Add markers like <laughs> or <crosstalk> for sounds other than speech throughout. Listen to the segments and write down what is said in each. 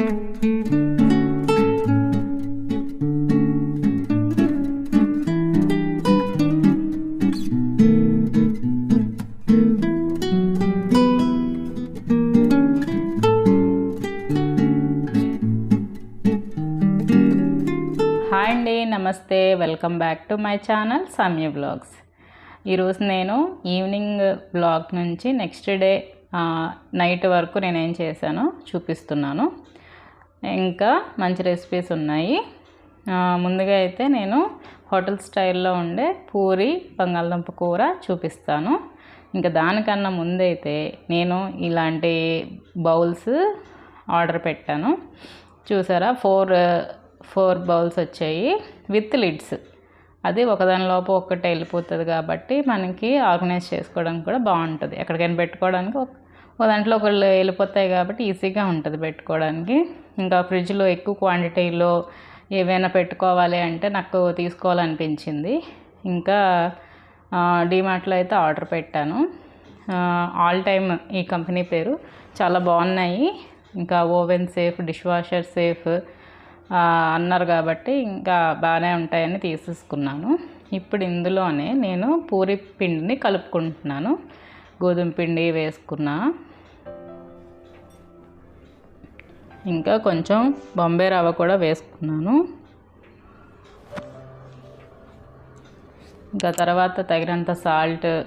Hi అండి నమస్తే. Welcome back to my channel Samya vlogs. ఈరోజు నేను ఈవినింగ్ బ్లాగ్ నుంచి నెక్స్ట్ డే నైట్ వరకు నేను ఏం చేశానో చూపిస్తున్నాను. ఇంకా మంచి రెసిపీస్ ఉన్నాయి. ముందుగా అయితే నేను హోటల్ స్టైల్లో ఉండే పూరి బంగాళదుంప కూర చూపిస్తాను. ఇంకా దానికన్నా ముందైతే నేను ఇలాంటి బౌల్స్ ఆర్డర్ పెట్టాను. చూసారా? ఫోర్ ఫోర్ బౌల్స్ వచ్చాయి. With lids. అది ఒకదానిలోపు ఒక్కటే వెళ్ళిపోతుంది కాబట్టి మనకి ఆర్గనైజ్ చేసుకోవడానికి కూడా బాగుంటుంది. ఎక్కడికైనా పెట్టుకోవడానికి ఒక దాంట్లో ఒకళ్ళు వెళ్ళిపోతాయి కాబట్టి ఈజీగా ఉంటుంది పెట్టుకోవడానికి. ఇంకా ఫ్రిడ్జ్లో ఎక్కువ క్వాంటిటీలో ఏవైనా పెట్టుకోవాలి అంటే నాకు తీసుకోవాలనిపించింది. ఇంకా డిమార్ట్లో అయితే ఆర్డర్ పెట్టాను. ఆల్ టైమ్ ఈ కంపెనీ పేరు చాలా బాగున్నాయి. ఇంకా oven safe dishwasher safe అన్నారు కాబట్టి ఇంకా బాగానే ఉంటాయని తీసేసుకున్నాను. ఇప్పుడు ఇందులోనే నేను పూరి పిండిని కలుపుకుంటున్నాను. గోధుమ పిండి వేసుకున్నా. ఇంకా కొంచెం బొంబే రవ్వ కూడా వేసుకున్నాను. ఇంకా తర్వాత తగినంత సాల్ట్.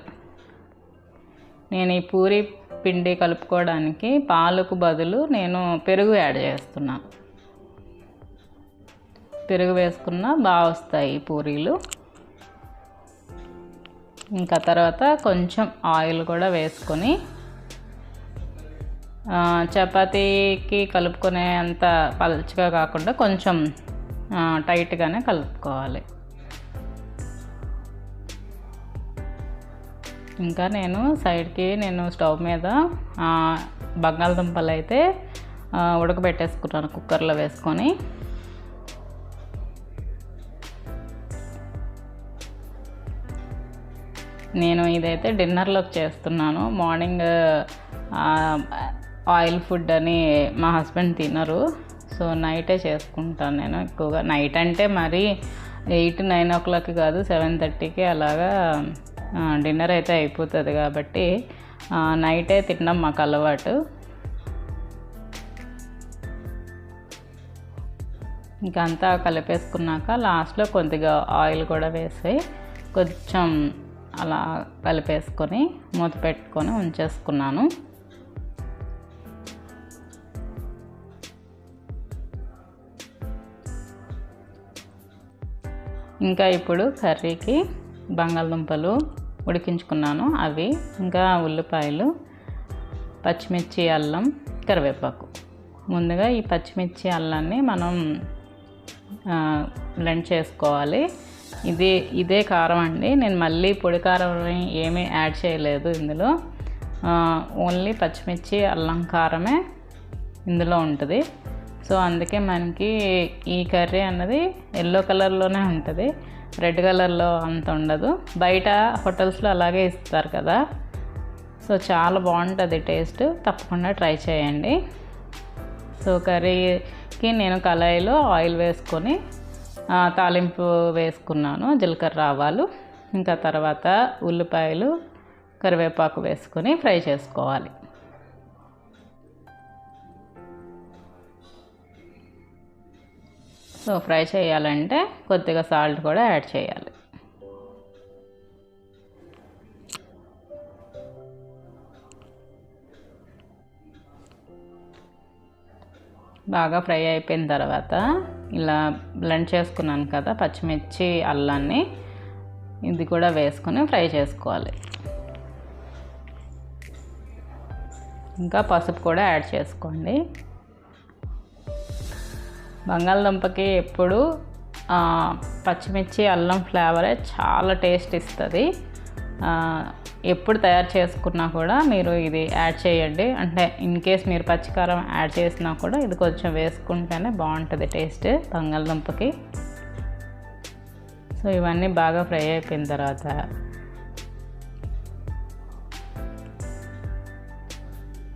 నేను ఈ పూరి పిండి కలుపుకోవడానికి పాలకు బదులు నేను పెరుగు యాడ్ చేస్తున్నాను పెరుగు వేసుకున్నా బాగా వస్తాయి పూరీలు. ఇంకా తర్వాత కొంచెం ఆయిల్ కూడా వేసుకొని చపాతీకి కలుపుకునే అంత పలుచగా కాకుండా కొంచెం టైట్గానే కలుపుకోవాలి. ఇంకా నేను సైడ్కి నేను స్టవ్ మీద బంగాళదుంపలు అయితే ఉడకబెట్టేసుకున్నాను కుక్కర్లో వేసుకొని. నేను ఇదైతే డిన్నర్లోకి చేస్తున్నాను. మార్నింగ్ ఆయిల్ ఫుడ్ అని మా హస్బెండ్ తినరు. సో నైటే చేసుకుంటాను నేను ఎక్కువగా. నైట్ అంటే మరి ఎయిట్ నైన్ ఓ క్లాక్ కాదు సెవెన్ థర్టీకి అలాగా డిన్నర్ అయితే అయిపోతుంది కాబట్టి నైటే తినడం మాకు అలవాటు. ఇంకంతా కలిపేసుకున్నాక లాస్ట్లో కొద్దిగా ఆయిల్ కూడా వేసి కొంచెం అలా కలిపేసుకొని మూత పెట్టుకొని ఉంచేసుకున్నాను. ఇంకా ఇప్పుడు కర్రీకి బంగాళదుంపలు ఉడికించుకున్నాను. అవి ఇంకా ఉల్లిపాయలు పచ్చిమిర్చి అల్లం కరివేపాకు. ముందుగా ఈ పచ్చిమిర్చి అల్లాన్ని మనం బ్లెండ్ చేసుకోవాలి. ఇది ఇదే కారం అండి. నేను మళ్ళీ పొడి కారం ఏమీ యాడ్ చేయలేదు ఇందులో. ఓన్లీ పచ్చిమిర్చి అల్లం కారమే ఇందులో ఉంటుంది. సో అందుకే మనకి ఈ కర్రీ అన్నది ఎల్లో కలర్లోనే ఉంటుంది. రెడ్ కలర్లో అంత ఉండదు. బయట హోటల్స్లో అలాగే ఇస్తారు కదా. సో చాలా బాగుంటుంది టేస్ట్. తప్పకుండా ట్రై చేయండి. సో కర్రీకి నేను కళాయిలో ఆయిల్ వేసుకొని తాలింపు వేసుకున్నాను జీలకర్ర ఆవాలు. ఇంకా తర్వాత ఉల్లిపాయలు కరివేపాకు వేసుకొని ఫ్రై చేసుకోవాలి. సో ఫ్రై చేయాలంటే కొద్దిగా సాల్ట్ కూడా యాడ్ చేయాలి. బాగా ఫ్రై అయిపోయిన తర్వాత ఇలా బ్లెండ్ చేసుకున్నాను కదా పచ్చిమిర్చి అల్లాన్ని ఇది కూడా వేసుకొని ఫ్రై చేసుకోవాలి. ఇంకా పసుపు కూడా యాడ్ చేసుకోండి. బంగాళదుంపకి ఎప్పుడు పచ్చిమిర్చి అల్లం ఫ్లేవరే చాలా టేస్ట్ ఇస్తుంది. ఎప్పుడు తయారు చేసుకున్నా కూడా మీరు ఇది యాడ్ చేయండి. అంటే ఇన్ కేస్ మీరు పచ్చికారం యాడ్ చేసినా కూడా ఇది కొంచెం వేసుకుంటేనే బాగుంటుంది టేస్ట్ బంగాళదుంపకి. సో ఇవన్నీ బాగా ఫ్రై అయిపోయిన తర్వాత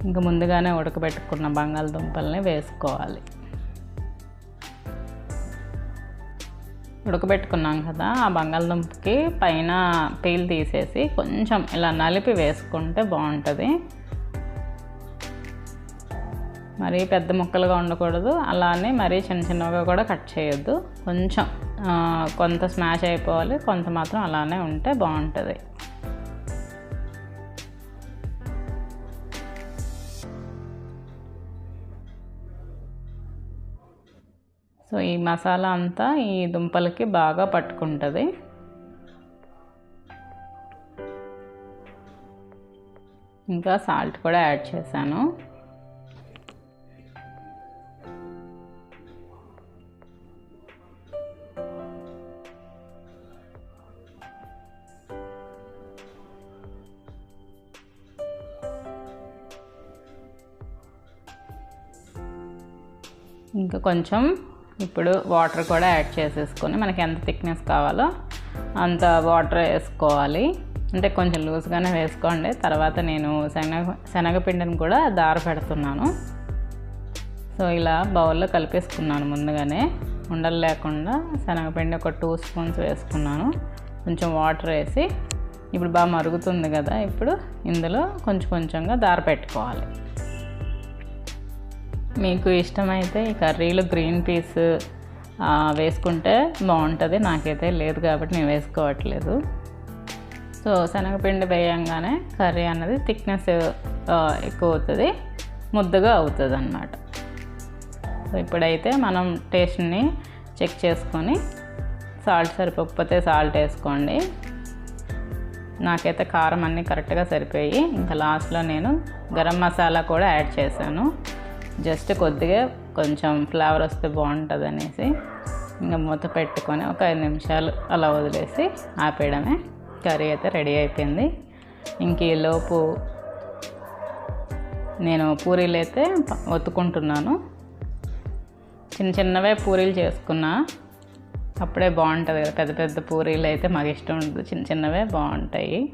ఇంకా ముందుగానే ఉడకబెట్టుకున్న బంగాళదుంపల్ని వేసుకోవాలి. ఉడకబెట్టుకున్నాం కదా ఆ బంగాళదుంపకి పైన పీల్ తీసేసి కొంచెం ఇలా నలిపి వేసుకుంటే బాగుంటుంది. మరీ పెద్ద ముక్కలుగా ఉండకూడదు అలానే మరీ చిన్న చిన్నగా కూడా కట్ చేయొద్దు. కొంచెం కొంత స్మాష్ అయిపోవాలి కొంత మాత్రం అలానే ఉంటే బాగుంటుంది. సో ఈ మసాలా అంతా ఈ దుంపలకి బాగా పట్టుకుంటుంది. ఇంకా సాల్ట్ కూడా యాడ్ చేశాను. ఇంకా కొంచెం ఇప్పుడు వాటర్ కూడా యాడ్ చేసేసుకొని మనకి ఎంత థిక్నెస్ కావాలో అంత వాటర్ వేసుకోవాలి. అంటే కొంచెం లూజ్గానే వేసుకోండి. తర్వాత నేను శనగ శనగపిండిని కూడా దార పెడుతున్నాను. సో ఇలా బౌల్లో కలిపేసుకున్నాను ముందుగానే. ఉండలు లేకుండా శనగపిండి ఒక టూ స్పూన్స్ వేసుకున్నాను. కొంచెం వాటర్ వేసి ఇప్పుడు బాగా మరుగుతుంది కదా ఇప్పుడు ఇందులో కొంచెం కొంచెంగా దార పెట్టుకోవాలి. మీకు ఇష్టమైతే ఈ కర్రీలో గ్రీన్ పీస్ వేసుకుంటే బాగుంటుంది. నాకైతే లేదు కాబట్టి నేను వేసుకోవట్లేదు. సో శనగపిండి వేయంగానే కర్రీ అన్నది థిక్నెస్ ఎక్కువ అవుతుంది ముద్దగా అవుతుంది అన్నమాట సో ఇప్పుడైతే మనం టేస్ట్ని చెక్ చేసుకొని సాల్ట్ సరిపోకపోతే సాల్ట్ వేసుకోండి. నాకైతే కారం అన్నీ కరెక్ట్గా సరిపోయి ఇంకా లాస్ట్లో నేను గరం మసాలా కూడా యాడ్ చేశాను. జస్ట్ కొద్దిగా కొంచెం ఫ్లేవర్ వస్తే బాగుంటుంది అనేసి ఇంకా మూత పెట్టుకొని ఒక ఐదు నిమిషాలు అలా వదిలేసి ఆపేయడమే. కర్రీ అయితే రెడీ అయిపోయింది. ఇంక ఈలోపు నేను పూరీలు అయితే ఒత్తుకుంటున్నాను. చిన్న చిన్నవే పూరీలు చేసుకున్నా. అప్పుడే బాగుంటుంది కదా పెద్ద పెద్ద పూరీలు అయితే మాకు ఇష్టం ఉండదు. చిన్న చిన్నవే బాగుంటాయి.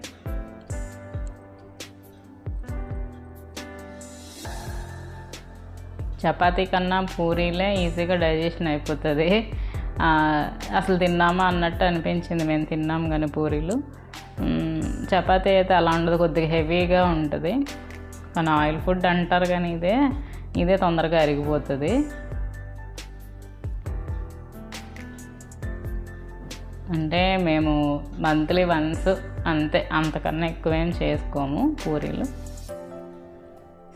చపాతీ కన్నా పూరీలే ఈజీగా డైజెషన్ అయిపోతుంది. అసలు తిన్నామా అన్నట్టు అనిపించింది. మేము తిన్నాం కానీ పూరీలు. చపాతీ అయితే అలా ఉండదు కొద్దిగా హెవీగా ఉంటుంది. మన ఆయిల్ ఫుడ్ అంటారు కానీ ఇదే ఇదే తొందరగా అరిగిపోతుంది. అంటే మేము మంత్లీ వన్స్ అంతే అంతకన్నా ఎక్కువేం చేసుకోము పూరీలు.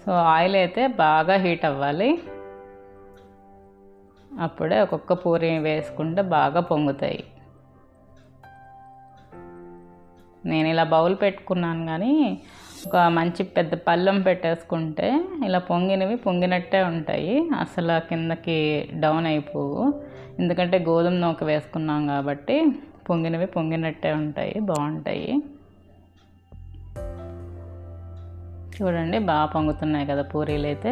సో ఆయిల్ అయితే బాగా హీట్ అవ్వాలి. అప్పుడే ఒక్కొక్క పూరి వేసుకుంటే బాగా పొంగుతాయి. నేను ఇలా బౌల్ పెట్టుకున్నాను కానీ ఒక మంచి పెద్ద పళ్ళెం పెట్టేసుకుంటే ఇలా పొంగినవి పొంగినట్టే ఉంటాయి. అసలు కిందకి డౌన్ అయిపోవు. ఎందుకంటే గోధుమ నూక వేసుకున్నాం కాబట్టి పొంగినవి పొంగినట్టే ఉంటాయి బాగుంటాయి. చూడండి బాగా పొంగుతున్నాయి కదా పూరీలు అయితే.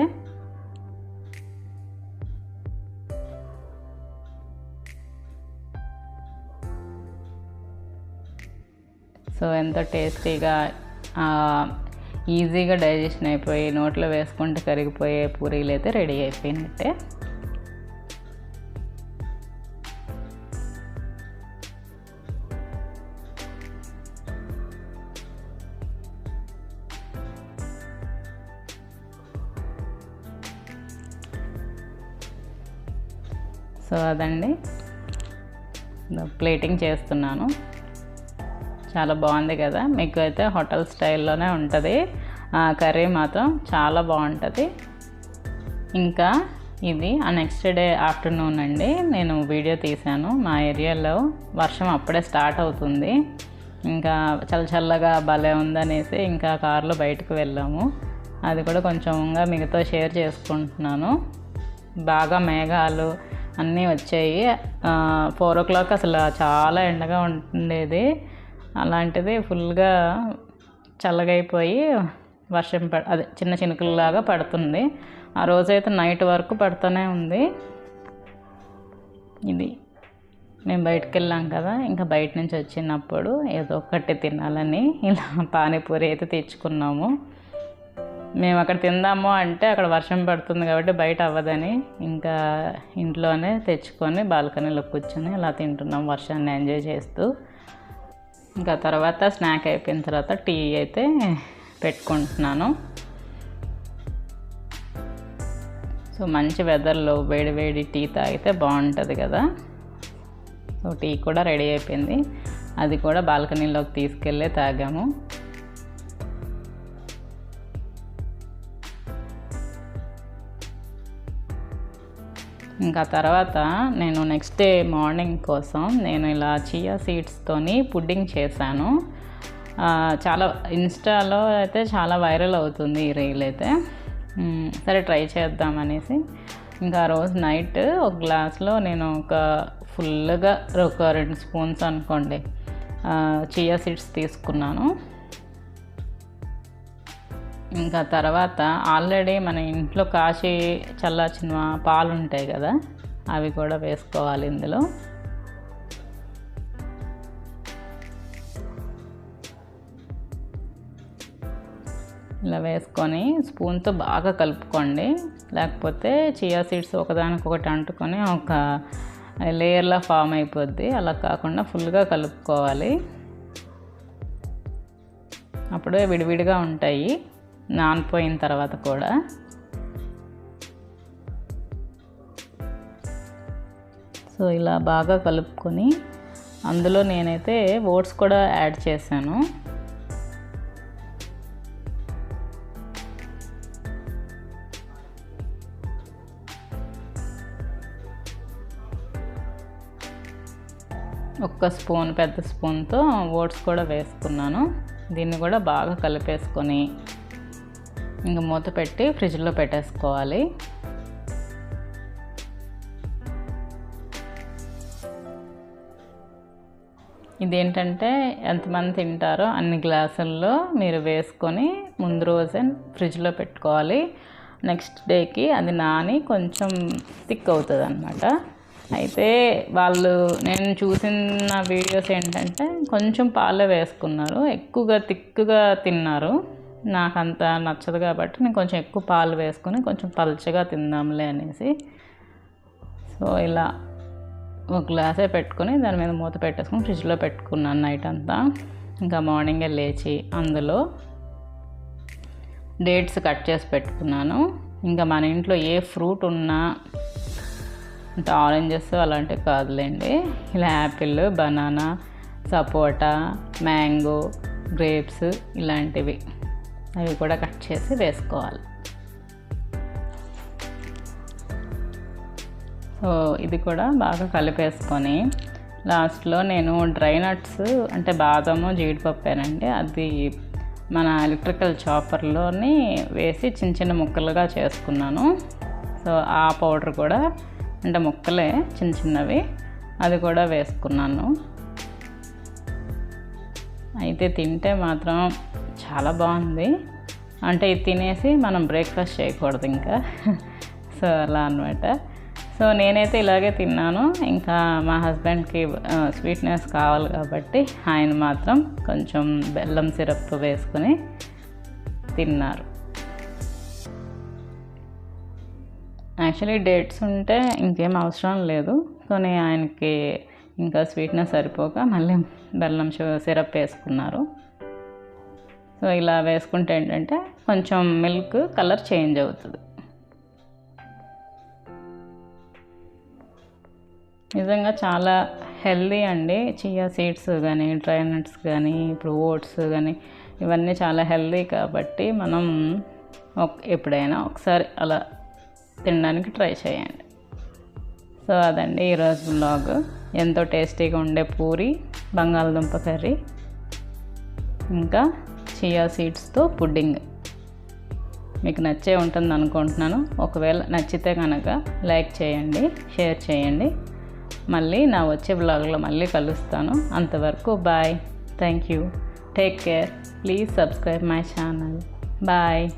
సో ఎంతో టేస్టీగా ఈజీగా డైజెషన్ అయిపోయి నోట్లో వేసుకుంటే కరిగిపోయే పూరీలు అయితే రెడీ అయిపోయినట్టే. సో అదండి ప్లేటింగ్ చేస్తున్నాను. చాలా బాగుంది కదా? మీకు అయితే హోటల్ స్టైల్లోనే ఉంటుంది. ఆ కర్రీ మాత్రం చాలా బాగుంటుంది. ఇంకా ఇది ఆ నెక్స్ట్ డే ఆఫ్టర్నూన్ అండి. నేను వీడియో తీశాను. మా ఏరియాలో వర్షం అప్పుడే స్టార్ట్ అవుతుంది. ఇంకా చల్ల చల్లగా భలే ఉందనేసి ఇంకా కారులో బయటకు వెళ్ళాము. అది కూడా కొంచెంగా మిగతా షేర్ చేసుకుంటున్నాను. బాగా మేఘాలు అన్నీ వచ్చాయి. ఫోర్ ఓ క్లాక్ అసలు చాలా ఎండగా ఉండేది. అలాంటిది ఫుల్గా చల్లగైపోయి వర్షం పడ అదే చిన్న చినుకుల్లాగా పడుతుంది. ఆ రోజైతే నైట్ వరకు పడుతూనే ఉంది. ఇది మేము బయటకు వెళ్ళాం కదా ఇంకా బయట నుంచి వచ్చినప్పుడు ఏదో ఒకటి తినాలని ఇలా పానీపూరి అయితే తెచ్చుకున్నాము. మేము అక్కడ తిందాము అంటే అక్కడ వర్షం పడుతుంది కాబట్టి బయట అవ్వదని ఇంకా ఇంట్లోనే తెచ్చుకొని బాల్కనీలో కూర్చొని అలా తింటున్నాం వర్షాన్ని ఎంజాయ్ చేస్తూ. ఇంకా తర్వాత స్నాక్ అయిపోయిన తర్వాత టీ అయితే పెట్టుకుంటున్నాను. సో మంచి వెదర్లో వేడి వేడి టీ తాగితే బాగుంటుంది కదా. సో టీ కూడా రెడీ అయిపోయింది. అది కూడా బాల్కనీలోకి తీసుకెళ్ళి తాగాము. ఇంకా తర్వాత నేను నెక్స్ట్ డే మార్నింగ్ కోసం నేను ఇలా చియా సీడ్స్తోని పుడ్డింగ్ చేశాను. చాలా ఇన్స్టాలో అయితే చాలా వైరల్ అవుతుంది ఈ రీల్ అయితే. సరే ట్రై చేద్దామనేసి ఇంకా రోజు నైట్ ఒక గ్లాస్లో నేను ఒక ఫుల్గా ఒక రెండు స్పూన్స్ అనుకోండి చియా సీడ్స్ తీసుకున్నాను. ఇంకా తర్వాత ఆల్రెడీ మన ఇంట్లో కాచి చల్లార్చిన పాలు ఉంటాయి కదా అవి కూడా వేసుకోవాలి ఇందులో. ఇలా వేసుకొని స్పూన్తో బాగా కలుపుకోండి. లేకపోతే చియా సీడ్స్ ఒకదానికొకటి అంటుకొని ఒక లేయర్లా ఫామ్ అయిపోద్ది. అలా కాకుండా ఫుల్గా కలుపుకోవాలి. అప్పుడే విడివిడిగా ఉంటాయి. నానిపోయిన తర్వాత కూడా సో ఇలా బాగా కలుపుకొని అందులో నేనైతే ఓట్స్ కూడా యాడ్ చేశాను. ఒక్క స్పూన్ పెద్ద స్పూన్తో ఓట్స్ కూడా వేసుకున్నాను. దీన్ని కూడా బాగా కలిపేసుకొని ఇంక మూత పెట్టి ఫ్రిడ్జ్లో పెట్టేసుకోవాలి. ఇదేంటంటే ఎంతమంది తింటారో అన్ని గ్లాసుల్లో మీరు వేసుకొని ముందు రోజే ఫ్రిడ్జ్లో పెట్టుకోవాలి. నెక్స్ట్ డేకి అది నాని కొంచెం థిక్ అవుతుంది అనమాట అయితే వాళ్ళు నేను చూసిన వీడియోస్ ఏంటంటే కొంచెం పాలే వేసుకున్నారు ఎక్కువగా థిక్గా తిన్నారు. నాకు అంత నచ్చదు కాబట్టి నేను కొంచెం ఎక్కువ పాలు వేసుకొని కొంచెం పల్చగా తిందాంలే అనేసి. సో ఇలా ఒక గ్లాసే పెట్టుకొని దాని మీద మూత పెట్టేసుకొని ఫ్రిడ్జ్లో పెట్టుకున్నాను నైట్ అంతా. ఇంకా మార్నింగే లేచి అందులో డేట్స్ కట్ చేసి పెట్టుకున్నాను. ఇంకా మన ఇంట్లో ఏ ఫ్రూట్ ఉన్నా అంటే ఆరెంజెస్ అలాంటివి కాదులేండి. ఇలా యాపిల్ బనానా సపోటా మ్యాంగో గ్రేప్స్ ఇలాంటివి. అవి కూడా కట్ చేసి వేసుకోవాలి. సో ఇది కూడా బాగా కలిపేసుకొని లాస్ట్లో నేను డ్రై నట్స్ అంటే బాదము జీడిపప్పేనండి. అది మన ఎలక్ట్రికల్ చాపర్లోని వేసి చిన్న చిన్న ముక్కలుగా చేసుకున్నాను. సో ఆ పౌడర్ కూడా అంటే ముక్కలే చిన్న చిన్నవి అది కూడా వేసుకున్నాను. అయితే తింటే మాత్రం చాలా బాగుంది. అంటే ఇది తినేసి మనం బ్రేక్ఫాస్ట్ చేయకూడదు ఇంకా. <laughs> సో అలా అనమాట సో నేనైతే ఇలాగే తిన్నాను. ఇంకా మా హస్బెండ్కి స్వీట్నెస్ కావాలి కాబట్టి ఆయన మాత్రం కొంచెం బెల్లం సిరప్ వేసుకొని తిన్నారు. యాక్చువల్లీ డేట్స్ ఉంటే ఇంకేం అవసరం లేదు. కానీ ఆయనకి ఇంకా స్వీట్నెస్ సరిపోక మళ్ళీ బెల్లం సిరప్ వేసుకున్నారు. సో ఇలా వేసుకుంటే ఏంటంటే కొంచెం మిల్క్ కలర్ చేంజ్ అవుతుంది. నిజంగా చాలా హెల్దీ అండి. చియా సీడ్స్ కానీ డ్రై నట్స్ కానీ ఇప్పుడు ఓట్స్ కానీ ఇవన్నీ చాలా హెల్దీ కాబట్టి మనం ఒక- ఎప్పుడైనా ఒకసారి అలా తినడానికి ట్రై చేయండి. సో అదండి ఈరోజు బ్లాగ్ ఎంతో టేస్టీగా ఉండే పూరి బంగాళదుంప కర్రీ. ఇంకా చియా సీడ్స్తో పుడ్డింగ్. మీకు నచ్చే ఉంటుంది అనుకుంటున్నాను. ఒకవేళ నచ్చితే కనుక లైక్ చేయండి షేర్ చేయండి. మళ్ళీ నా వచ్చే బ్లాగ్లో మళ్ళీ కలుస్తాను. అంతవరకు bye. Thank you. Take care. Please subscribe my channel. Bye.